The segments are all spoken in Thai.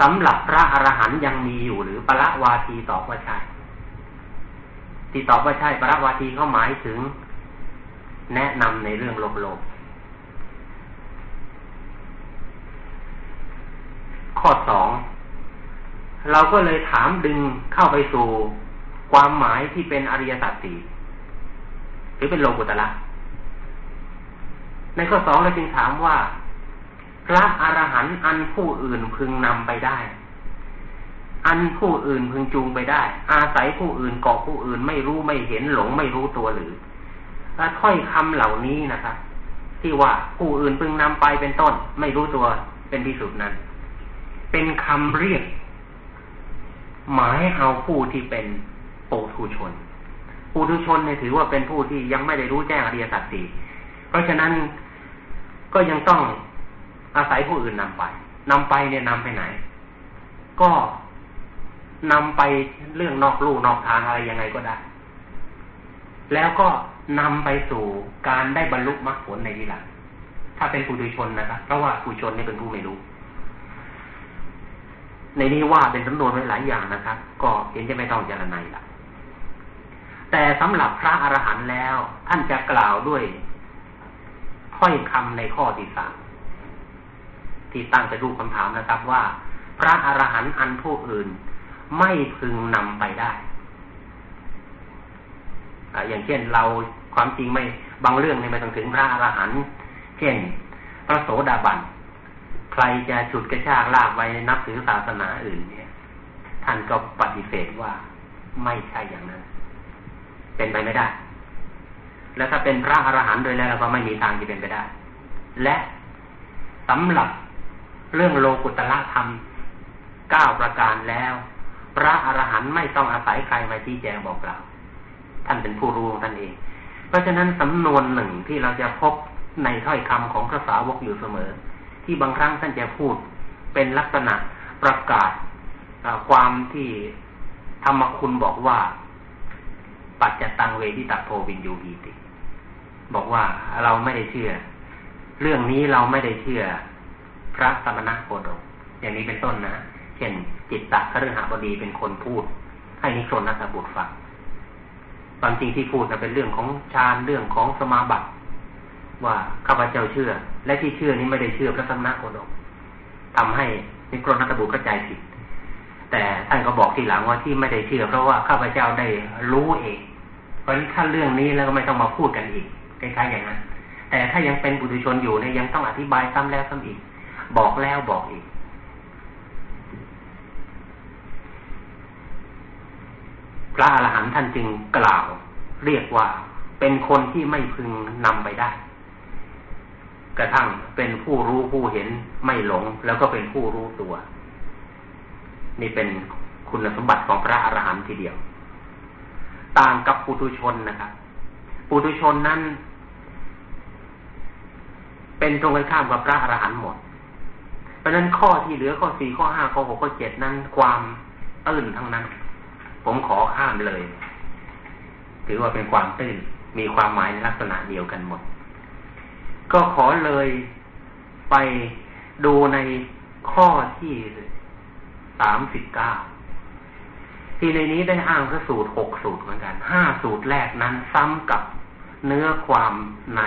สำหรับพระอรหันยังมีอยู่หรือปรวาทีตอบว่าใช่ที่ตอบว่าใช่ปรวาทีเขาหมายถึง แนะนำในเรื่องโลกโลกข้อสองเราก็เลยถามดึงเข้าไปสู่ความหมายที่เป็นอริยสัจสี่หรือเป็นโลกุตละในข้อสองเราจึงถามว่า พระอรหันต์อันผู้อื่นพึงนำไปได้ อันผู้อื่นพึงจูงไปได้ อาศัยผู้อื่นเกาะผู้อื่นไม่รู้ไม่เห็นหลงไม่รู้ตัวหรือถ้อยคำเหล่านี้นะครับ ที่ว่าผู้อื่นพึงนำไปเป็นต้น ไม่รู้ตัวเป็นที่สุดนั้น เป็นคำเรียก หมายเอาผู้ที่เป็นปุถุชนปุถุชนเนี่ยถือว่าเป็นผู้ที่ยังไม่ได้รู้แจ้งอริยสัจสี่เพราะฉะนั้นก็ยังต้อง อาศัยผู้อื่นนำไปนำไปเนี่ยนำไปไหน ก็นำไปเรื่องนอกลู่นอกทางอะไรยังไงก็ได้ แล้วก็นำไปสู่การได้บรรลุมรรคผลในที่หลังถ้าเป็นผู้ดุชนนะครับ เพราะว่าผู้ชนนี่เป็นผู้ไม่รู้ ในนี้ว่าเป็นจำนวนไว้หลายอย่างนะครับ ก็เห็นจะไม่ต้องจารณัยละแต่สำหรับพระอรหันต์แล้ว ท่านจะกล่าวด้วยถ้อยคำในข้อที่สาม ที่ตั้งจะดูคำถามนะครับว่า พระอรหันต์อันผู้อื่น ไม่พึงนำไปได้อย่างเช่นเราความจริงไม่บางเรื่องไม่ต้องถึงพระอรหันต์เช่น พระโสดาบันใครจะฉุดกระชากลากไปนับถือศาสนาอื่นเนี่ย ท่านก็ปฏิเสธว่าไม่ใช่อย่างนั้น เป็นไปไม่ได้ แล้วถ้าเป็นพระอรหันต์โดยแล้วก็ไม่มีทางที่เป็นไปได้ และสำหรับ เรื่องโลกุตละธรรมเก้าประการแล้ว พระอรหันต์ไม่ต้องอาศัยใครมาชี้แจงบอกกล่าวท่านเป็นผู้รู้ของท่านเอง เพราะฉะนั้นสำนวนหนึ่งที่เราจะพบในถ้อยคำของพระสาวกอยู่เสมอ ที่บางครั้งท่านจะพูดเป็นลักษณะประกาศความที่ธรรมคุณบอกว่า ปัจจตังเวทิตัโพวินยูหีติ บอกว่าเราไม่ได้เชื่อ เรื่องนี้เราไม่ได้เชื่อ พระสมณะโคดมอย่างนี้เป็นต้นนะ เช่นจิตตะคฤหบดีเป็นคนพูด ให้นิครนนักบุตรฟังความจริงที่พูดเป็นเรื่องของฌานเรื่องของสมาบัติ ว่าข้าพเจ้าเชื่อ และที่เชื่อนี้ไม่ได้เชื่อพระสมณะโคดมทำให้นิครนนักบุตรเข้าใจผิด แต่ท่านก็บอกทีหลังว่าที่ไม่ได้เชื่อ เพราะว่าข้าพเจ้าได้รู้เอง เพราะฉะนั้นถ้าเรื่องนี้แล้วก็ไม่ต้องมาพูดกันอีกคล้ายๆอย่างนั้นแต่ถ้ายังเป็นบุตรชนอยู่เนี่ยยังต้องอธิบายซ้ำแล้วซ้ำอีก บอกแล้วบอกอีก พระอรหันต์ท่านจึงกล่าว เรียกว่าเป็นคนที่ไม่พึงนำไปได้ กระทั่งเป็นผู้รู้ผู้เห็นไม่หลง แล้วก็เป็นผู้รู้ตัว นี่เป็นคุณสมบัติของพระอรหันต์ทีเดียว ต่างกับปุถุชนนะครับปุถุชนนั้น เป็นตรงกันข้ามกับพระอรหันต์หมด เพราะนั้นข้อที่เหลือข้อสี่ข้อห้าข้อหกข้อเจ็ดนั้นความตื้นทั้งนั้น ผมขอข้ามเลย ถือว่าเป็นความตื้นมีความหมายในลักษณะเดียวกันหมด ก็ขอเลยไปดูในข้อที่สามสิบเก้าที่ในนี้ได้อ้างพระสูตรหกสูตรเหมือนกันห้าสูตรแรกนั้นซ้ำกับเนื้อความใน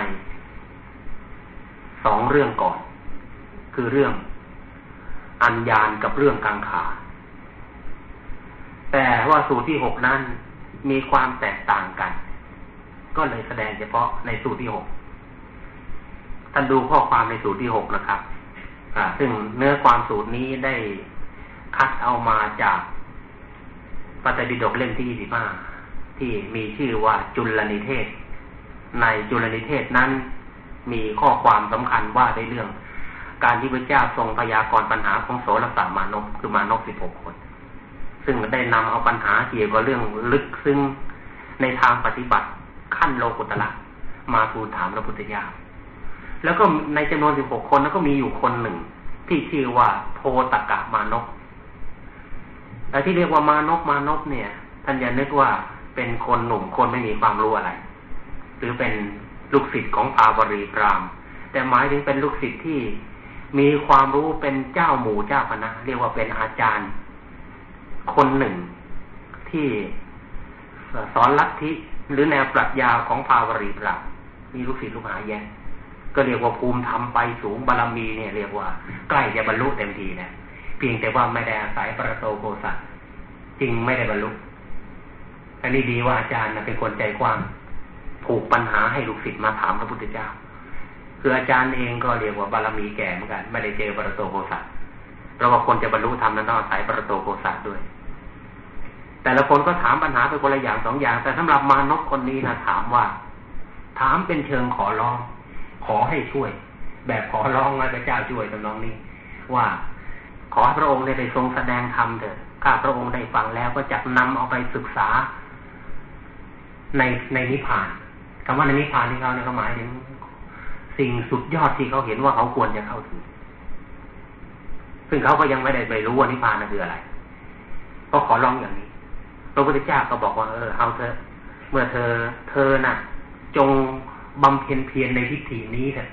สองเรื่องก่อน คือเรื่อง อัญญาณกับเรื่องกังขา แต่ว่าสูตรที่หกนั้นมีความแตกต่างกัน ก็เลยแสดงเฉพาะในสูตรที่หกท่านดูข้อความในสูตรที่หกนะครับซึ่งเนื้อความสูตรนี้ได้คัดเอามาจากปฏิบิดกเล่มที่ยี่สิบห้าที่มีชื่อว่าจุลนิเทศ ในจุลนิเทศนั้นมีข้อความสำคัญว่าในเรื่อง การที่พระเจ้าทรงพยากรณ์ปัญหาของโสรสามานพคือมานพสิบหกคน ซึ่งได้นำเอาปัญหาเกี่ยวกับเรื่องลึกซึ้งในทางปฏิบัติขั้นโลกุตละมาทูลถามพระพุทธเจ้าแล้วก็ในจำนวนสิบหกคนนั้นก็มีอยู่คนหนึ่ง ที่ชื่อว่าโทตกะมานพแต่ที่เรียกว่ามานพมานพเนี่ยท่านอย่านึกว่าเป็นคนหนุ่มคนไม่มีความรู้อะไร หรือเป็นลูกศิษย์ของปาวรีพราม แต่หมายถึงเป็นลูกศิษย์ที่ มีความรู้เป็นเจ้าหมู่เจ้าคณะเรียกว่าเป็นอาจารย์ คนหนึ่งที่สอนลัทธิหรือแนวปรัชญาของภาวรีปรามีลูกศิษย์ลูกหาแย่ก็เรียกว่าภูมิธรรมไปสูงบารรมีเนี่ยเรียกว่า ใกล้จะบรรลุเต็มทีแล้วเพียงแต่ว่าไม่ได้อาศัยประโตโกสัตจริงไม่ได้บรรลุอันนี้ดีว่าอาจารย์เป็นคนใจกว้างผูกปัญหาให้ลูกศิษย์มาถามพระพุทธเจ้า คืออาจารย์เองก็เรียกว่าบารมีแก่เหมือนกัน ไม่ได้เจอประโตโกสัตเพราะว่าคนจะบรรลุธรรมนั้นต้องอาศัยประโตโกสัตด้วย แต่ละคนก็ถามปัญหาไปคนละอย่างสองอย่าง แต่สำหรับมานพคนนี้นะถามว่า ถามเป็นเชิงขอร้อง ขอให้ช่วย แบบขอร้องมาพระเจ้าช่วยตำนองนี้ ว่า ขอพระองค์ได้ทรงแสดงธรรมเถิดข้าพระองค์ได้ฟังแล้วก็จะนำเอาไปศึกษาในในนิพพานคำว่าในนิพพานที่เขาเนี่ยเขาหมายถึง สิ่งสุดยอดที่เขาเห็นว่าเขาควรจะเข้าถึง ซึ่งเขาก็ยังไม่ได้ไปรู้ว่านิพพานคืออะไร ก็ขอร้องอย่างนี้พระพุทธเจ้าก็บอกว่าเออเอาเธอ เมื่อเธอ เธอน่ะ จงบำเพ็ญเพียรในทิฏฐินี้เถอะ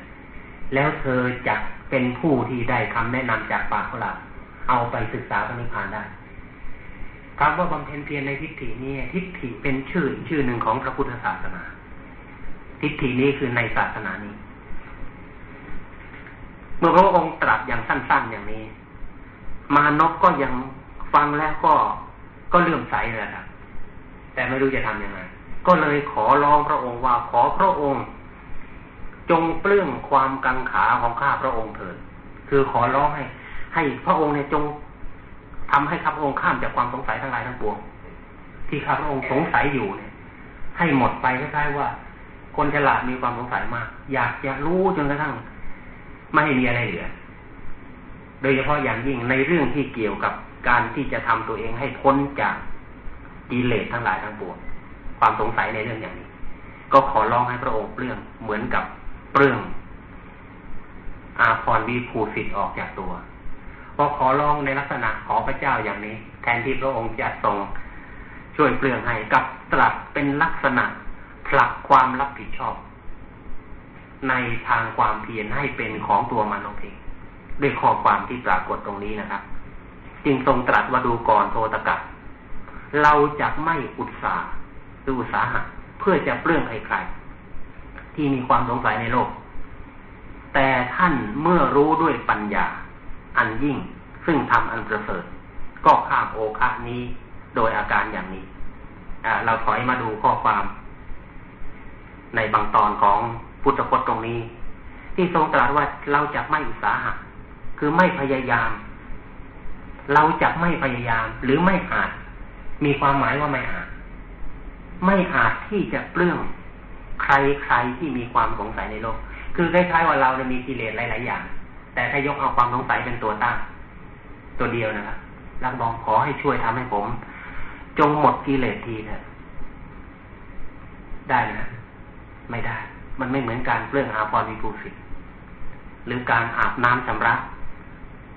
แล้วเธอจะเป็นผู้ที่ได้คำแนะนำจากปากของเราเอาไปศึกษาพระนิพพานได้คำว่าบำเพ็ญเพียรในทิฏฐินี้ทิฏฐิเป็นชื่อชื่อหนึ่งของพระพุทธศาสนา ทิฏฐินี้คือในศาสนานี้ เมื่อพระองค์ตรัสอย่างสั้น ๆ อย่างนี้ มานพก็ยังฟังแล้วก็ก็เลื่อมใสเลยครับแต่ไม่รู้จะทํำยังไง ก็เลยขอร้องพระองค์ว่าขอพระองค์ จงเปลื้องความกังขาของข้าพระองค์เถิดคือขอร้องให้ ให้พระองค์เนี่ยจงทำให้ข้าพระองค์ข้ามจากความสงสัยทั้งหลายทั้งปวงที่ข้าพระองค์สงสัยอยู่เนี่ย ให้หมดไปคล้ายๆว่า คนฉลาดมีความสงสัยมาก อยากจะรู้จนกระทั่ง ไม่ให้มีอะไรเหลือ โดยเฉพาะอย่างยิ่งในเรื่องที่เกี่ยวกับการที่จะทำตัวเองให้พ้นจากกิเลสทั้งหลายทั้งปวงความสงสัยในเรื่องอย่างนี้ ก็ขอร้องให้พระองค์เปลื้องเหมือนกับเปลื้องอาพรวีภูสิทธิ์ออกจากตัวก็ขอร้องในลักษณะขอพระเจ้าอย่างนี้ แทนที่พระองค์จะทรงช่วยเปลืองให้กับตรัสเป็นลักษณะผลักความรับผิดชอบ ในทางความเพียรให้เป็นของตัวมันเองด้วยข้อความที่ปรากฏตรงนี้นะครับ จึงทรงตรัสว่าดูก่อนโทตกะเราจะไม่อุตสาห์หรืออุตสาหะเพื่อจะเปลื้องใครๆที่มีความสงสัยในโลก แต่ท่านเมื่อรู้ด้วยปัญญา อันยิ่งซึ่งทำอันประเสริฐก็ข้ามโอคะนี้โดยอาการอย่างนี้เราถอยมาดูข้อความในบางตอนของ พุทธพจน์ตรงนี้ ที่ทรงตรัสว่าเราจะไม่อุตสาหะ คือไม่พยายาม เราจะไม่พยายาม หรือไม่อาจ มีความหมายว่าไม่อาจ ไม่อาจที่จะเปลื้องใครใครที่มีความสงสัยในโลก คือคล้ายๆว่าเราเนี่ยมีกิเลสหลาย ๆ อย่าง แต่ถ้ายกเอาความสงสัยเป็นตัวตั้ง ตัวเดียวนะครับรักบอกขอให้ช่วยทำให้ผม จงหมดกิเลสทีเถอะได้นะ ไม่ได้ มันไม่เหมือนการเปลื้องอาภรณ์วิภูสิทธิ์หรือการอาบน้ำชำระ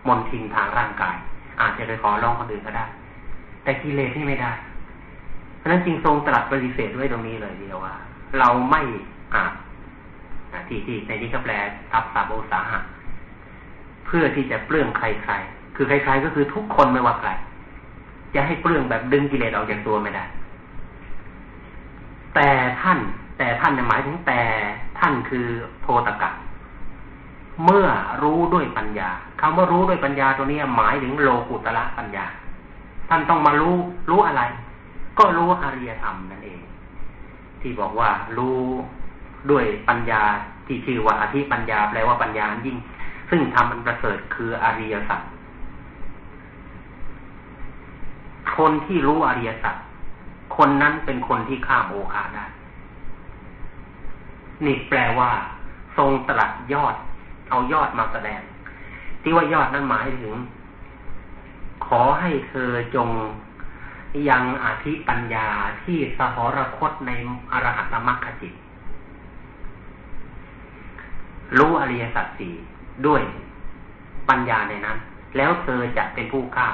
มนทินทางร่างกาย อาจจะไปขอร้องคนอื่นก็ได้ แต่กิเลสที่ไม่ได้ เพราะนั้นจริงทรงตรัสปฏิเสธไว้ตรงนี้เลยเดียวว่า เราไม่อาบที่ที่ในนี้ก็แปลทับสาโอสาหะเพื่อที่จะเปลื้องใครๆ คือใครๆก็คือทุกคนไม่ว่าใคร จะให้เปลื้องแบบดึงกิเลสออกจากตัวไม่ได้ แต่ท่าน แต่ท่านหมายถึงแต่ท่านคือโทตกะเมื่อรู้ด้วยปัญญาคำว่ารู้ด้วยปัญญาตัวนี้หมายถึงโลกุตละปัญญา ท่านต้องมารู้รู้อะไร ก็รู้อริยธรรมนั่นเอง ที่บอกว่ารู้ด้วยปัญญาที่ชื่อว่าอธิปัญญาแปลว่าปัญญายิ่ง ซึ่งทำมันประเสริฐคืออริยสัจคนที่รู้อริยสัจคนนั้นเป็นคนที่ข้ามโอคาได้ นี่แปลว่า ทรงตรัสยอด เอายอดมาแสดง ที่ว่ายอดนั้นหมายถึง ขอให้เธอจงยังอธิปัญญาที่สหรคตในอรหัตมรรคจิต รู้อริยสัจสี่ด้วยปัญญาในนั้น แล้วเธอจะเป็นผู้ฆ่า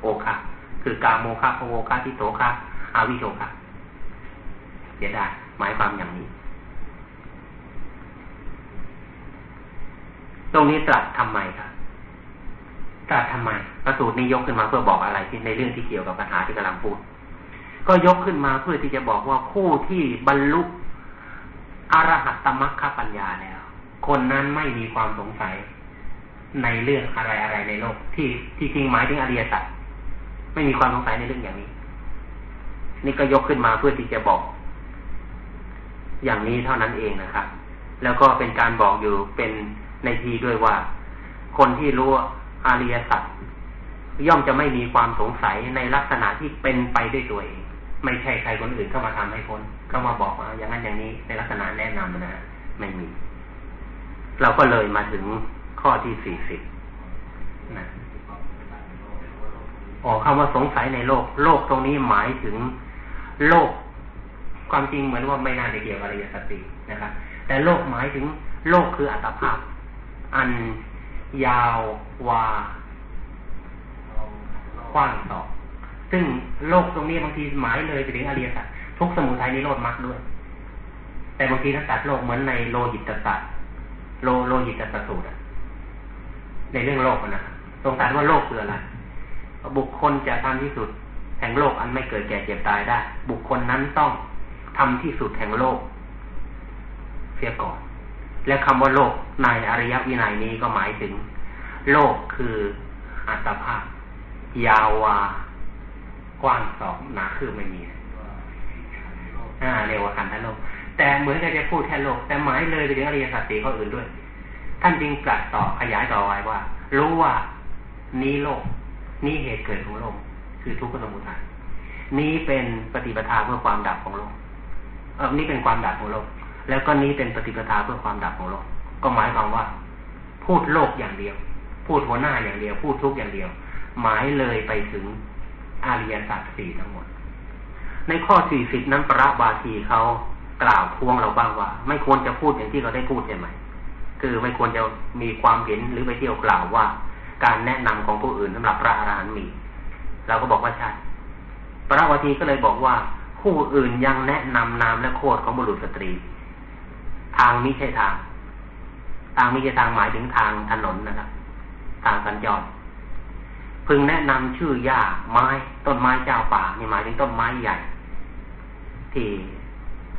โอคาคือกาโมคาโอคาทิโตคาอาวิโชคาเดี๋ยวได้หมายความอย่างนี้ ท ตรงนี้ตรัสทำไมครับตรัสทำไมพระสูตรนี้ยกขึ้นมาเพื่อบอกอะไรที่ในเรื่องที่เกี่ยวกับปัญหาที่กำลังพูด ก็ยกขึ้นมาเพื่อที่จะบอกว่าคู่ที่บรรลุอรหัตตมรรคปัญญาแล้ว คนนั้นไม่มีความสงสัยในเรื่องอะไรอะไรในโลก ที่ที่จริงหมายถึงอริยสัจไม่มีความสงสัยในเรื่องอย่างนี้ นี่ก็ยกขึ้นมาเพื่อที่จะบอก อย่างนี้เท่านั้นเองนะครับ แล้วก็เป็นการบอกอยู่เป็น ในทีด้วยว่า คนที่รู้อริยสัจย่อมจะไม่มีความสงสัยในลักษณะที่เป็นไปด้วยตัวเอง ไม่ใช่ใครคนอื่นเข้ามาทำให้คนเข้ามาบอกว่าอย่างนั้นอย่างนี้ในลักษณะแนะนำนะไม่มี เราก็เลยมาถึงข้อที่สี่สิบนะออกคำว่าสงสัยในโลก โลกตรงนี้หมายถึงโลก ความจริงเหมือนว่าไม่น่าจะเกี่ยวกับอริยสัจสี่นะครับแต่โลกหมายถึงโลกคืออัตภาพ อัน ยาววากว้างต่อซึ่งโลกตรงนี้บางทีหมายเลยไปถึงอริยสัจทุกสมุทัยนิโรธมรรคด้วย แต่บางทีนักตัดโลกเหมือนในโลหิตตสัตโลโลหิตตสูตรในเรื่องโลกนะตรงการว่าโลกคืออะไรบุคคลจะทำที่สุด แห่งโลกอันไม่เกิดแก่เจ็บตายได้ บุคคลนั้นต้องทำที่สุดแห่งโลกเสียก่อน และคำว่าโลกในอริยวินัยนี้ก็หมายถึง โลกคืออัตภาพ ยาววากว้างสองหนาคือไม่มีอ่าเร็วกว่าขันธโลก แต่เหมือนกับจะพูดแค่โลก แต่หมายเลยไปถึงอริยสัจสี่ข้ออื่นด้วย ท่านจึงตรัสต่อขยายต่อไว้ว่า รู้ว่านี้โลก นี้เหตุเกิดของโลก คือทุกขสมุทัยนี้เป็นปฏิปทาเพื่อความดับของโลกเออนี้เป็นความดับของโลก แล้วก็นี้เป็นปฏิปทาเพื่อความดับของโลก ก็หมายความว่า พูดโลกอย่างเดียว พูดหัวหน้าอย่างเดียว พูดทุกอย่างเดียว หมายเลยไปถึงอริยสัจสี่ทั้งหมด ในข้อสี่สิบนั้นพระบาทีเขากล่าวทวงเราบ้างว่า ไม่ควรจะพูดอย่างที่เราได้พูดใช่ไหม คือไม่ควรจะมีความเห็นหรือไปเที่ยวกล่าวว่า การแนะนำของผู้อื่นสำหรับพระอรหันต์มี เราก็บอกว่าใช่พระวาทีก็เลยบอกว่าผู้อื่นยังแนะนำนามและโคดของบุรุษสตรี ทางนี้ใช่ทาง ทางนี้ใช่ทางหมายถึงทางถนนนะครับ ทางสัญจรพึงแนะนำชื่อหญ้าไม้ต้นไม้เจ้าป่านี่หมายถึงต้นไม้ใหญ่ ที่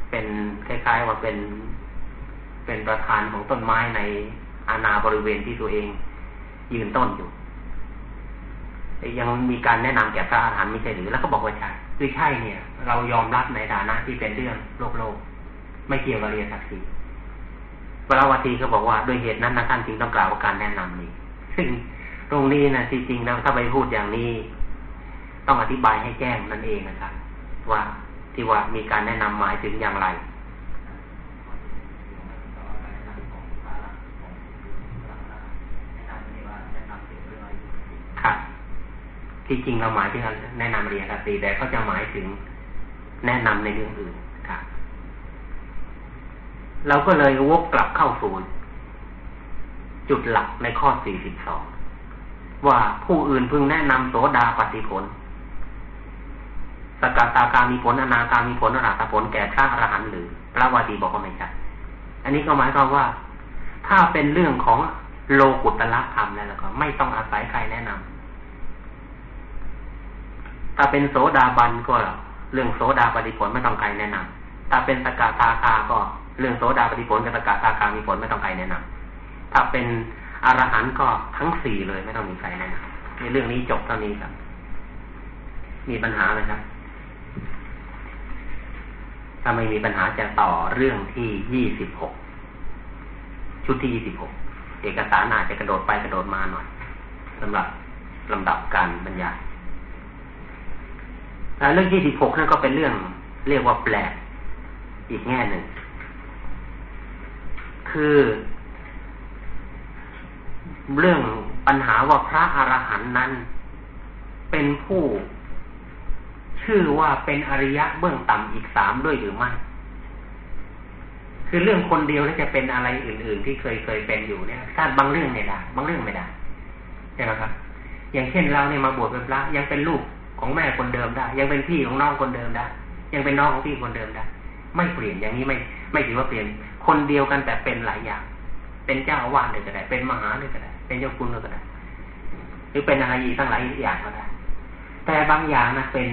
เป็นคล้ายๆว่าเป็นเป็นประธานของต้นไม้ในอาณาบริเวณที่ตัวเองยืนต้นอยู่ยังมีการแนะนำแก่พระอาหารไม่ใช่หรือ แล้วก็บอกว่าใช่คือใช่เนี่ย เรายอมรับในฐานะที่เป็นเรื่องโลกโลก ไม่เกี่ยวกับเรียนศักดิ์ศรี พระวัตีเขาบอกว่าด้วยเหตุนั้นนะท่านจึงต้องกล่าวว่าการแนะนำนี้ ซึ่งตรงนี้นะจริงๆแล้วถ้าไปพูดอย่างนี้ ต้องอธิบายให้แจ้งนั่นเองนะครับ ว่าที่ว่ามีการแนะนำหมายถึงอย่างไรครับที่จริงเราหมายถึงแนะนำเรียนสติแต่เขาจะหมายถึงแนะนำในเรื่องอื่นครับ เราก็เลยวกกลับเข้าสู่จุดหลักในข้อ 42 ว่าผู้อื่นพึงแนะนำโสดาปฏิผล สกัดตาการมีผลอนาการมีผลอรหัตผลแก่พระอรหันต์หรือ พระวาดีบอกว่าไม่ใช่ อันนี้ก็หมายความว่า ถ้าเป็นเรื่องของโลกุตละธรรมแล้วก็ ไม่ต้องอาศัยใครแนะนำถ้าเป็นโสดาบันก็เรื่องโสดาปฏิผลไม่ต้องใครแนะนำถ้าเป็นสกัดตาคาก็ เรื่องโสดาปฏิผลกับสกาตาคามีผลไม่ต้องใครแนะนำถ้าเป็นอรหันต์ก็ทั้งสี่เลยไม่ต้องมีใครแน่นำในเรื่องนี้จบเท่านี้ครับ มีปัญหาไหมครับถ้าไม่มีปัญหาจะต่อเรื่องที่ยี่สิบหกชุดที่ยี่สิบหกเอกสารอาจจะกระโดดไปกระโดดมาหน่อยสำหรับลำดับการบรรยายเรื่องที่สิบหกนั่นก็เป็นเรื่องเรียกว่าแปลกอีกแง่หนึ่ง คือ เรื่องปัญหาว่าพระอรหันต์นั้น เป็นผู้ชื่อว่าเป็นอริยะเบื้องต่ำอีกสามด้วยหรือไม่คือเรื่องคนเดียวแล้วจะเป็นอะไรอื่น ๆ ที่เคยเคยเป็นอยู่เนี่ยถ้าบางเรื่องไม่ได้บางเรื่องไม่ได้ใช่ไหมครับ อย่างเช่นเราเนี่ยมาบวชเป็นพระยังเป็นลูกของแม่คนเดิมได้ ยังเป็นพี่ของน้องคนเดิมได้ ยังเป็นน้องของพี่คนเดิมได้ ไม่เปลี่ยนอย่างนี้ไม่ ไม่ถือว่าเปลี่ยน คนเดียวกันแต่เป็นหลายอย่าง เป็นเจ้าอาวาสเลยก็ได้ เป็นมหาเลยก็ได้ เป็นเจ้าคุณเลยก็ได้ หรือเป็นอะไรอีกทั้งหลายอย่างก็ได้ แต่บางอย่างนะเป็น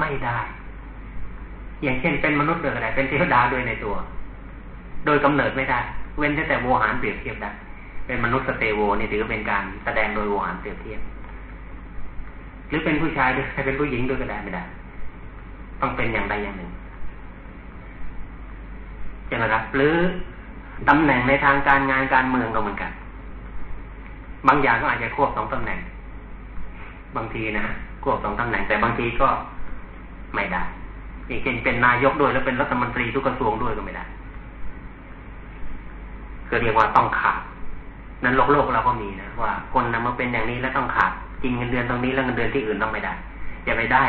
ไม่ได้ อย่างเช่น เป็นมนุษย์เลยก็ได้ เป็นเทวดาด้วยในตัว โดยกำเนิดไม่ได้ เว้นแต่โวหารเปรียบเทียบได้ เป็นมนุษย์สเตโวนี่ถือเป็นการแสดงโดยโวหารเปรียบเทียบ หรือเป็นผู้ชายด้วยเป็นผู้หญิงด้วยก็ได้ไม่ได้ ต้องเป็นอย่างใดอย่างหนึ่ง ช่ไหมครับหรือตำแหน่งในทางการงานการเมืองก็เหมือนกัน บางอย่างก็อาจจะควบสองตำแหน่ง บางทีนะควบสองตำแหน่งแต่บางทีก็ไม่ได้อย่างเช่นเป็นนายกด้วยแล้วเป็นรัฐมนตรีทุกกระทรวงด้วยก็ไม่ได้ก็เรียกว่าต้องขาด นั้นโลกโลกเราก็มีนะว่าคนนำมาเป็นอย่างนี้แล้วต้องขาดกินเงินเดือนตรงนี้แล้วเงินเดือนที่อื่นต้องไม่ได้อย่าไปได้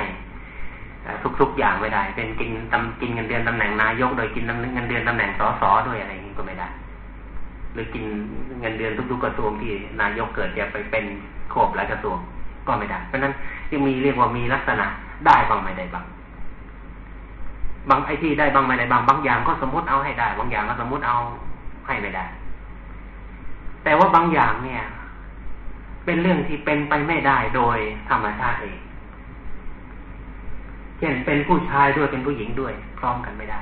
ทุกๆอย่างไม่ได้ เป็นกินตำกินเงินเดือนตำแหน่งนายก โดยกินเงินเดือนตำแหน่งสสด้วยอะไรอย่างนี้ก็ไม่ได้ หรือกินเงินเดือนทุกๆกระทรวงที่นายกเกิดจะไปเป็นโคบหลายกระทรวงก็ไม่ได้ เพราะนั้นยังมีเรียกว่ามีลักษณะได้บางไม่ได้บางบางไอ้ที่ได้บางไม่ได้บางบางอย่างก็สมมติเอาให้ได้ บางอย่างก็สมมติเอาให้ไม่ได้ แต่ว่าบางอย่างเนี่ย เป็นเรื่องที่เป็นไปไม่ได้โดยธรรมชาติเอง เช่นเป็นผู้ชายด้วยเป็นผู้หญิงด้วย พร้อมกันไม่ได้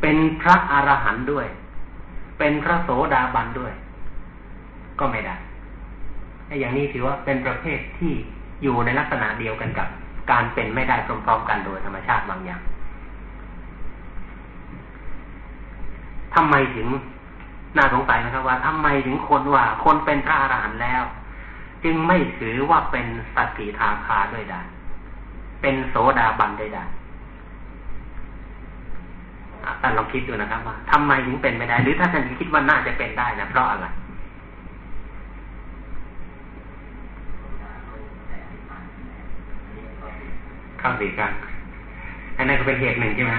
เป็นพระอรหันต์ด้วย เป็นพระโสดาบันด้วย ก็ไม่ได้ไอ้อย่างนี้ถือว่าเป็นประเภทที่อยู่ในลักษณะเดียวกันกับ การเป็นไม่ได้พร้อมๆกันโดยธรรมชาติบางอย่างทำไมถึงน่าสงสัยนะครับว่าทำไมถึงคนว่า คนเป็นพระอรหันต์แล้ว จึงไม่ถือว่าเป็นสกิทาคาด้วยได้เป็นโสดาบันได้ได้ท่านลองคิดดูนะครับว่าทำไมถึงเป็นไม่ได้ หรือถ้าท่านคิดว่าน่าจะเป็นได้นะเพราะอะไรข้าวสีกันอันนั้นก็เป็นเหตุหนึ่งใช่ไหม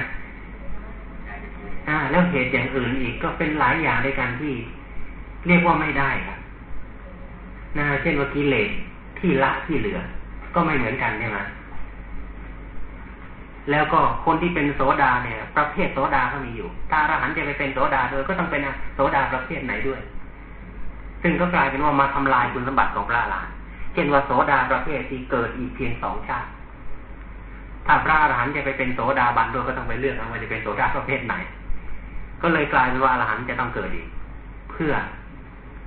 อ่า แล้วเหตุอย่างอื่นอีกก็เป็นหลายอย่างด้วยกันที่ เรียกว่าไม่ได้ครับ นะเช่นว่ากิเลสที่ละที่เหลือ ก็ไม่เหมือนกันใช่ไหมแล้วก็คนที่เป็นโสดาเนี่ย ประเภทโสดาเขามีอยู่ ถ้าอรหันต์จะไปเป็นโสดาโดยก็ต้องเป็นโสดาประเภทไหนด้วย ซึ่งก็กลายเป็นว่ามาทำลายคุณสมบัติของพระอรหันต์เช่นว่าโสดาประเภทที่เกิดอีกเพียงสองชาติ ถ้าพระอรหันต์จะไปเป็นโสดาบันด้วยก็ต้องไปเลือกว่าจะเป็นโสดาประเภทไหน ก็เลยกลายเป็นว่าอรหันต์จะต้องเกิดอีก เพื่อ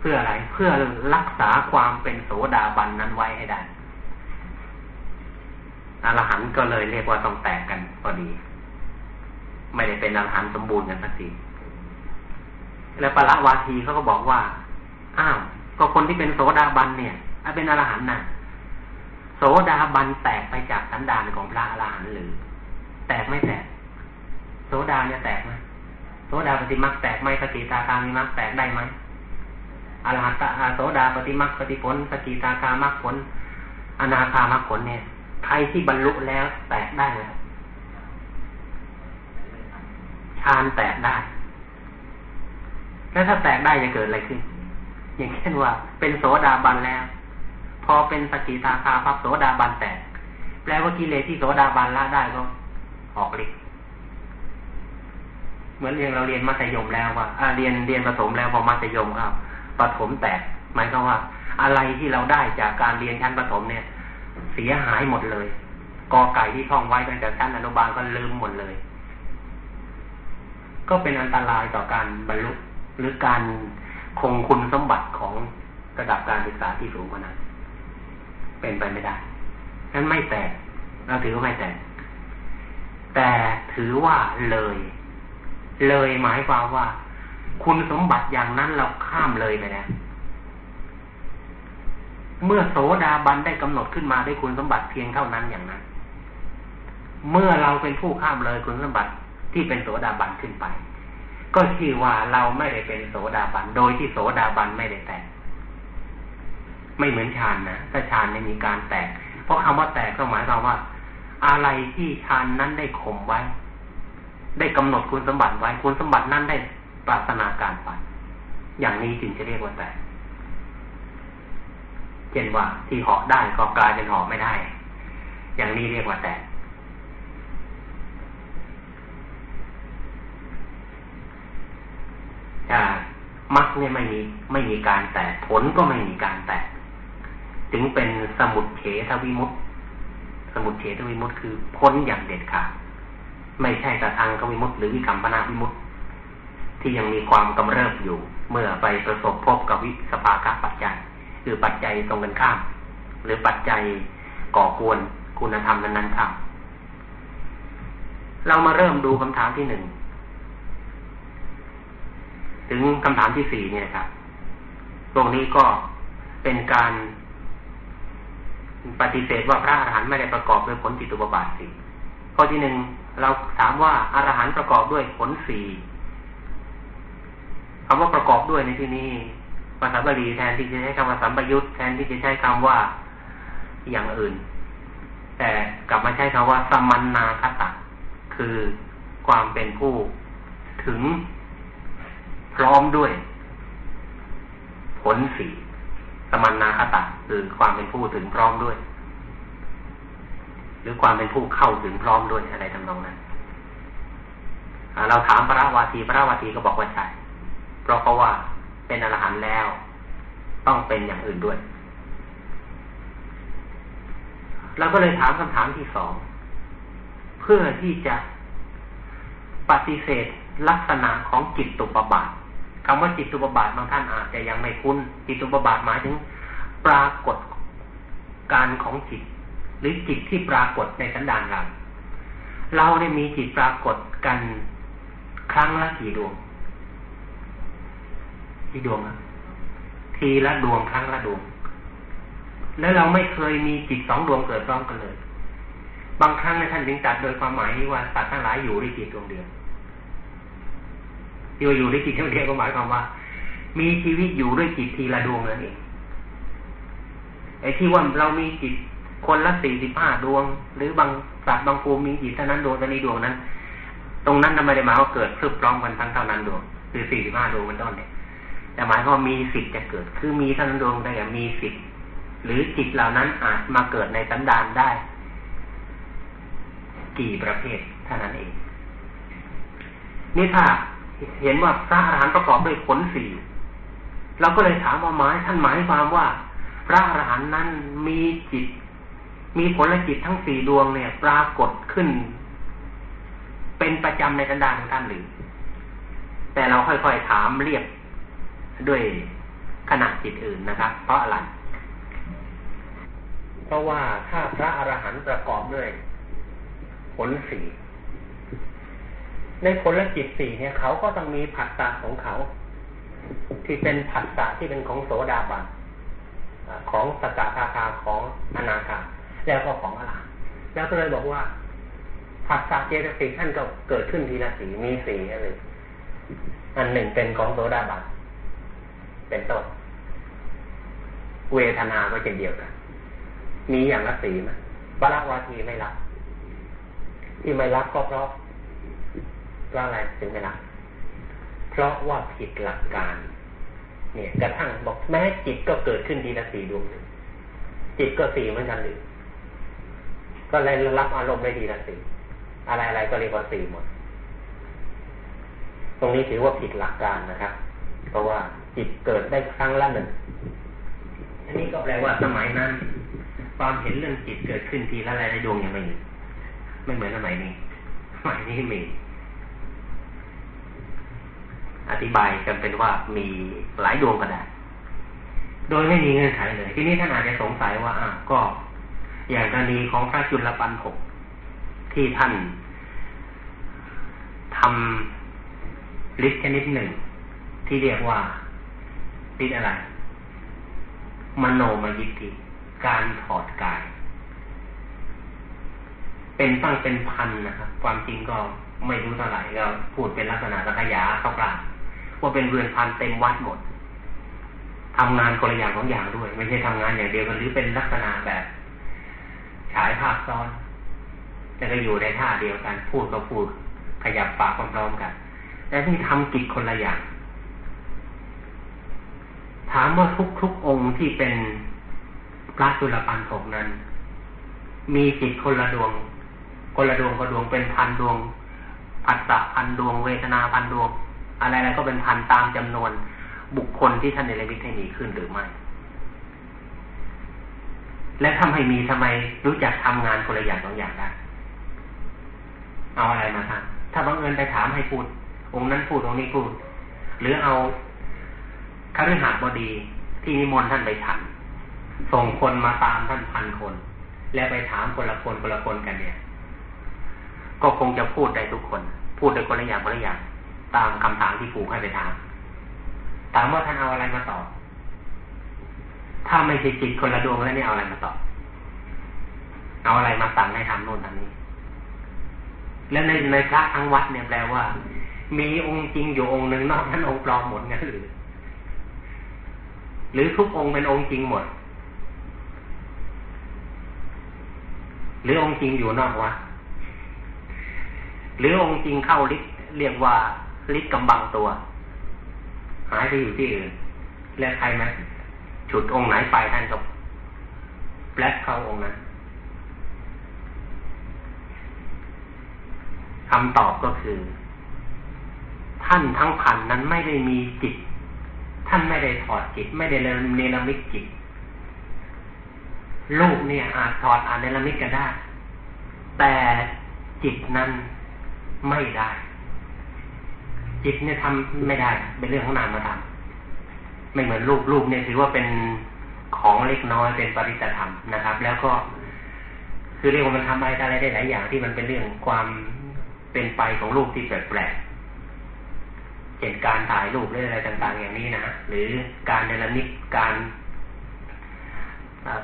พื่ออะไร เพื่อรักษาความเป็นโสดาบันนั้นไว้ให้ได้อรหันต์ก็เลยเรียกว่าต้องแตกกันพอดี ไม่ได้เป็นอรหันต์สมบูรณ์กันสักทีแล้วปรวาทีเขาก็บอกว่า อ้าว ก็คนที่เป็นโสดาบันเนี่ยเป็นอรหันต์น่ะ โสดาบันแตกไปจากสันดานของพระอรหันต์หรือ แตกไม่แตก โสดาเนี่ยแตกไหมโสดาปฏิมักแตกไหมสกิตาคามีมักแตกได้ไหม อรหัตอาโสดาปฏิมักปฏิผล สกิตาคามักผล อนาคามักผลเนี่ย ใครที่บรรลุแล้วแตกได้ไหมฌานแตกได้ แล้วถ้าแตกได้จะเกิดอะไรขึ้น อย่างเช่นว่า เป็นโสดาบันแล้ว พอเป็นสกิตาคาพับโสดาบันแตก แปลว่ากิเลสที่โสดาบันละได้ก็ออกฤทธิ์เหมือนเรียนเราเรียนมัธยมแล้วว่าเรียนเรียนประถมแล้วพอมัธยมครับ ประถมแตกหมายความว่า อะไรที่เราได้จากการเรียนชั้นประถมเนี่ย เสียหายหมดเลยกอไก่ที่ท่องไว้ตั้งแต่ชั้นอนุบาลก็ลืมหมดเลย ก็เป็นอันตรายต่อการบรรลุหรือการคงคุณสมบัติของระดับการศึกษาที่สูงกว่านั้นเป็นไปไม่ได้นั้นไม่แตกเราถือว่าไม่แตกแต่ถือว่าเลย เลยหมายความว่า คุณสมบัติอย่างนั้นเราข้ามเลยไปแล้วเมื่อโสดาบันได้กำหนดขึ้นมาได้คุณสมบัติเพียงเท่านั้นอย่างนั้น เมื่อเราเป็นผู้ข้ามเลยคุณสมบัติที่เป็นโสดาบันขึ้นไป ก็ชื่อว่าเราไม่ได้เป็นโสดาบัน โดยที่โสดาบันไม่ได้แตก ไม่เหมือนฌานนะถ้าฌานไม่มีการแตก เพราะคำว่าแตกก็หมายความว่า อะไรที่ฌานนั้นได้ข่มไว้ ได้กำหนดคุณสมบัติไว้คุณสมบัตินั้นได้ ปรารถนาการไป อย่างนี้จึงจะเรียกว่าแตกเช่นว่าที่เหาะได้ก็กลายเป็นเหาะไม่ได้ อย่างนี้เรียกว่าแตกมักไม่มีไม่มีการแตกผลก็ไม่มีการแตกถึงเป็นสมุดเฉทวิมุตสมุดเฉทวิมุตคือพ้นอย่างเด็ดขาดไม่ใช่กระทังกวิมุตหรือวิกรรมปนาวิมุต ที่ยังมีความกำเริบอยู่ เมื่อไปประสบพบกับวิสภากะปัจจัย คือปัจจัยตรงกันข้าม หรือปัจจัยก่อกวนคุณธรรมนั้นๆครับเรามาเริ่มดูคำถามที่หนึ่งถึงคำถามที่สี่เนี่ยครับ ตรงนี้ก็เป็นการปฏิเสธว่าพระอรหันต์ไม่ได้ประกอบด้วยผลจิตุปบาทสี่ข้อที่หนึ่งเราถามว่าอรหันต์ประกอบด้วยผลสี่ คำว่าประกอบด้วยในที่นี้ภาษาบาลีแทนที่จะใช้คำว่าสัมปยุตแทนที่จะใช้คำว่าอย่างอื่น แต่กลับมาใช้คำว่าสมันนาคตะคือความเป็นผู้ถึงพร้อมด้วย ผลสีสมันนาคตะคือความเป็นผู้ถึงพร้อมด้วย หรือความเป็นผู้เข้าถึงพร้อมด้วยอะไรทำนองนั้นเราถามพระวาทีพระวาทีก็บอกว่าใช่ เพราะเขาว่าเป็นอรหันต์แล้ว ต้องเป็นอย่างอื่นด้วยเราก็เลยถามคำถามที่สอง เพื่อที่จะปฏิเสธลักษณะของจิตตุปบาทคำว่าจิตตุปบาทบางท่านอาจจะยังไม่คุ้น จิตตุปบาทหมายถึง ปรากฏการของจิต หรือจิตที่ปรากฏในสันดานเราเราเนี่ยมีจิตปรากฏกันครั้งละกี่ดวง กี่ดวงอะทีละดวงครั้งละดวง แล้วเราไม่เคยมีจิตสองดวงเกิดพร้อมกันเลย บางครั้งในท่านจึงจัดโดยความหมายว่าสัตว์ทั้งหลายอยู่ด้วยจิตดวงเดียวอยู่อยู่ด้วยจิตดวงเดียวก็หมายความว่า มีชีวิตอยู่ด้วยจิตทีละดวงนั่นเองไอ้ที่ว่าเรามีจิตคนละสี่สิบห้าดวง หรือบางสัตว์บางภูมิมีจิตเท่านั้นดวงเท่านี้ดวงนั้น ตรงนั้นทำไมได้มาว่าเกิดพรึบพร้อมกันทั้งเท่านั้นดวง คือสี่สิบห้าดวงเป็นต้นเนี่ย แต่หมายว่ามีสิทธิ์จะเกิด คือมีท่านั้นดวงได้มีสิทธิ์ หรือจิตเหล่านั้นอาจมาเกิดในสันดานได้ กี่ประเภทเท่านั้นเอง นี่ถ้าเห็นว่าพระอรหันต์ประกอบด้วยผลสี่เราก็เลยถามว่าหมายท่านหมายความว่า พระอรหันต์นั้นมีจิต มีผลจิตทั้งสี่ดวงเนี่ย ปรากฏขึ้น เป็นประจำในสันดานของท่านหรือ แต่เราค่อยๆถามเรียบ ด้วยขณะจิตอื่นนะครับ เพราะอะไรเพราะว่าถ้าพระอรหันต์ประกอบด้วยผลสี่ในผลจิตสี่เนี่ยเขาก็ต้องมีผัสสะของเขา ที่เป็นผัสสะที่เป็นของโสดาบันของสกทาคาของอนาคาแล้วก็ของอรหันต์แล้วก็เลยบอกว่าผัสสะเจตสิกท่านก็เกิดขึ้นทีละสีมีสีอะไรอันหนึ่งเป็นของโสดาบัน เป็นต้นเวทนาก็เช่นเดียวกัน มีอย่างละสีไหมปรักวาทีไม่รับ ที่ไม่รับก็เพราะเพราะอะไรถึงไม่รับเพราะว่าผิดหลักการ เนี่ยกระทั่งบอกแม้จิตก็เกิดขึ้นทีละสีดวงหนึ่งจิตก็สีเหมือนกันหรือก็เลยรับอารมณ์ได้ทีละสีอะไรอะไรก็เรียกว่าสีหมด ตรงนี้ถือว่าผิดหลักการนะครับ เพราะว่า จิตเกิดได้ครั้งละหนึ่ง อันนี้ก็แปลว่าสมัยนั้น ความเห็นเรื่องจิตเกิดขึ้นทีละอะไรในดวงยังไม่มีไม่เหมือนสมัยนี้สมัยนี้มี อธิบายกันเป็นว่ามีหลายดวงก็ได้โดยไม่มีเงื่อนไขเลย ทีนี้ท่านอาจจะสงสัยว่าอะก็ อย่างกรณีของพระจุลปันหกที่ท่านทำลิสต์ชนิดหนึ่ง ที่เรียกว่า ติดอะไร มโนมยิทธิการถอดกาย เป็นตั้งเป็นพันนะครับ ความจริงก็ไม่รู้เท่าไหร่ก็พูดเป็นลักษณะสักยาเข้ากลางว่าเป็นเรือนพันเต็มวัดหมดทำงานคนละอย่างของอย่างด้วย ไม่ใช่ทำงานอย่างเดียวกันหรือเป็นลักษณะแบบ ฉายภาพซ้อนแต่ก็อยู่ในท่าเดียวกัน พูดก็พูดขยับปากพร้อมๆกันแต่ที่ทำกิจคนละอย่าง ถามว่าทุกทุกองค์ที่เป็นพระจุลปันถกนั้น มีจิตคนละดวง คนละดวงก็ดวงเป็นพันดวงผัสสะพันดวง เวทนาพันดวง อะไรอะไรก็เป็นพันตามจำนวนบุคคลที่ท่านเนรมิตให้มีขึ้นหรือไม่ และทำให้มีทำไมรู้จักทำงานคนละอย่างสองอย่างได้เอาอะไรมาทำถ้าบังเอิญไปถามให้พูด องค์นั้นพูดองค์นี้พูด หรือเอา คฤหาบดีที่นิมนต์ท่านไปฉัน ส่งคนมาตามท่านพันคน แล้วไปถามคนละคนคนละคนกันเนี่ย ก็คงจะพูดได้ทุกคน พูดได้คนละอย่างคนละอย่างตามคำถามที่ผูกให้ไปถาม ถามว่าท่านเอาอะไรมาตอบ ถ้าไม่ใช่จิตคนละดวงแล้วนี่เอาอะไรมาตอบ เอาอะไรมาสั่งให้ทำโน่นทำนี้ แล้วในในพระทั้งวัดเนี่ยแปลว่า มีองค์จริงอยู่องค์หนึ่งนอกนั้นองค์ปลอมหมดงั้นหรือ หรือทุกองค์เป็นองค์จริงหมด หรือองค์จริงอยู่นอกวัดหรือองค์จริงเข้าลิ์เรียกว่าลิ์กำบังตัว หายไปอยู่ที่อื่นแล้วใครไหมฉุดองค์ไหนไปท่านก็แปลเข้าองค์นั้นคำตอบก็คือ ท่านทั้งพันนั้นไม่ได้มีจิต ท่านไม่ได้ถอดจิต ไม่ได้เนรมิตจิตลูกเนี่ยอาจถอดอาจเนรมิตกันได้ แต่จิตนั้นไม่ได้ จิตเนี่ยทำไม่ได้ เป็นเรื่องของนามธรรมไม่เหมือนรูปรูปเนี่ยถือว่าเป็นของเล็กน้อยเป็นปริตธรรมนะครับ แล้วก็ คือเรียกว่ามันทำอะไรอะไรได้หลายอย่างที่มันเป็นเรื่องความเป็นไปของรูปที่แปลก เช่นการถ่ายรูปหรืออะไรต่าง ๆ อย่างนี้นะหรือการเนรมิตการ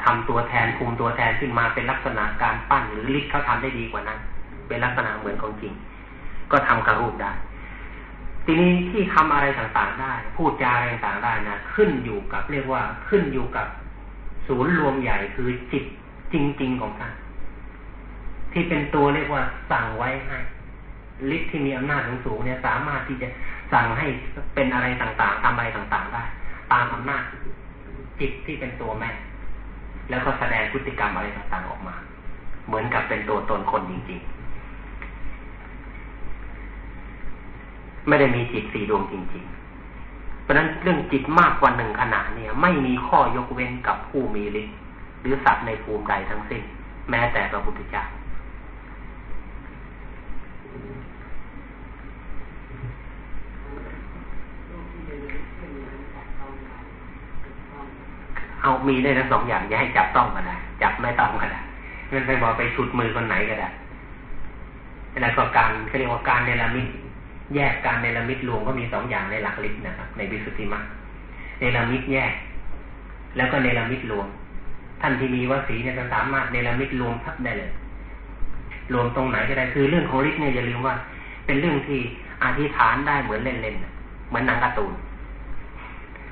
ทำตัวแทนคุมตัวแทนขึ้นมาเป็นลักษณะการปั้นหรือลิขเขาทำได้ดีกว่านั้น เป็นลักษณะเหมือนของจริง ก็ทำกับรูปได้ ทีนี้ที่ทำอะไรต่างๆได้ พูดจาอะไรต่างๆได้นะขึ้นอยู่กับเรียกว่าขึ้นอยู่กับศูนย์รวมใหญ่คือจิตจริง ๆ ของท่านที่เป็นตัวเรียกว่าสั่งไว้ให้ฤทธิ์ที่มีอำนาจสูงเนี่ยสามารถที่จะ สั่งให้เป็นอะไรต่างๆทำอะไรต่างๆได้ตามอำนาจจิตที่เป็นตัวแม่ แล้วก็แสดงพฤติกรรมอะไรต่างๆออกมา เหมือนกับเป็นตัวตนคนจริงๆ ไม่ได้มีจิตสี่ดวงจริง ๆเพราะนั้นเรื่องจิตมากกว่าหนึ่งขนาดเนี่ย ไม่มีข้อยกเว้นกับผู้มีฤทธิ์หรือสัตว์ในภูมิใดทั้งสิ้น แม้แต่พระพุทธเจ้า เอามีได้ทั้งสองอย่างอย่าให้จับต้องก็ได้จับไม่ต้องก็ได้มันไปบอกไปฉุดมือคนไหนก็ได้แล้วก็การเขาเรียกว่าการเนรมิตแยกการเนรมิตรวมก็มีสองอย่างในหลักฤทธิ์นะครับในวิสุทธิมรรคเนรมิตแยก แล้วก็เนรมิตรวม ท่านที่มีวสีเนี่ยจะสามารถเนรมิตรวมทับได้เลย รวมตรงไหนก็ได้คือเรื่องของฤทธิ์เนี่ยอย่าลืมว่า เป็นเรื่องที่อธิษฐานได้เหมือนเล่นๆเหมือนนังการ์ตูน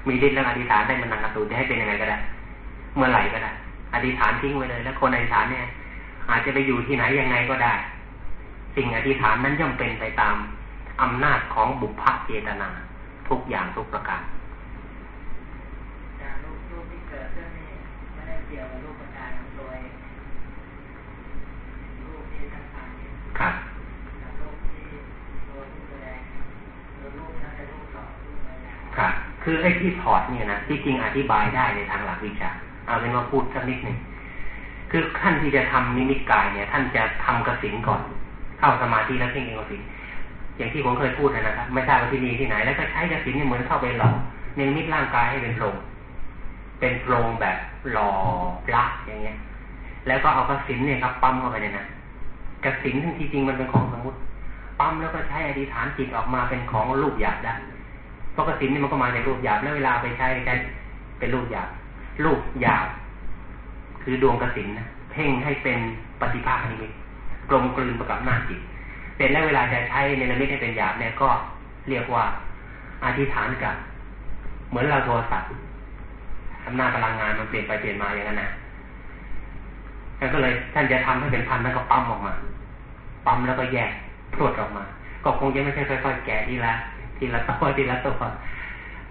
มีฤทธิ์แล้วอธิษฐานได้มันนังกระตูนจะให้เป็นยังไงก็ได้ เมื่อไหร่ก็ได้อธิษฐานทิ้งไว้เลย แล้วคนอธิษฐานเนี่ย อาจจะไปอยู่ที่ไหนยังไงก็ได้ สิ่งอธิษฐานนั้นย่อมเป็นไปตามอำนาจของบุพเจตนา ทุกอย่างทุกประการรูปรูปที่เกิดขึ้นนี่ไม่ได้เกี่ยวกับรูปประการโดยรูปที่ทั้งผ่านครับรูปที่ตัวผู้แสดงหรือรูปนั้นเป็นรูปหล่อรูปอะไร คือไอ้ที่ถอดเนี่ยนะที่จริงอธิบายได้ในทางหลักวิชา เอาเป็นว่าพูดสักนิดหนึ่งคือขั้นที่จะทำนิมิตกายเนี่ย ท่านจะทำกสินก่อน เข้าสมาธิแล้วเพ่งเองกสินอย่างที่ผมเคยพูดนะครับ ไม่ทราบว่าที่นี่ที่ไหน แล้วก็ใช้กระสินเหมือนเข้าไปหล่อเนมิตร่างกายให้เป็นโพรงเป็นโพรงแบบหล่อพระอย่างเงี้ย แล้วก็เอากระสินเนี่ยครับปั๊มเข้าไปในนั้นกระสินที่จริงมันเป็นของสมมติปั๊มแล้วก็ใช้อธิษฐานจิตออกมาเป็นของรูปหยาบได้ เพราะกระสินนี่มันก็มาในรูปหยาบแล้วเวลาไปใช้ใช้เป็นรูปหยาบรูปหยาบคือดวงกระสินนะเพ่งให้เป็นปฏิภาคนิมิตกลมกลืนประกับหน้าจิตเสร็จแล้วเวลาจะใช้เนระมิตให้เป็นหยาบเนี่ยก็เรียกว่าอธิษฐานกับ เหมือนเราโทรศัพท์อำนาจพลังงานมันเปลี่ยนไปเปลี่ยนมาอย่างนั้นนะท่านก็เลยท่านจะทำให้เป็นพันแล้วก็ปั๊มออกมา ปั๊มแล้วก็แยกพรวดออกมา ก็คงจะไม่ใช่ค่อยๆแกะทีละ ทีละตัวทีละตัว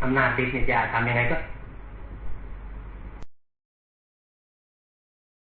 อำนาจดิสเนี่ยจะทำยังไงก็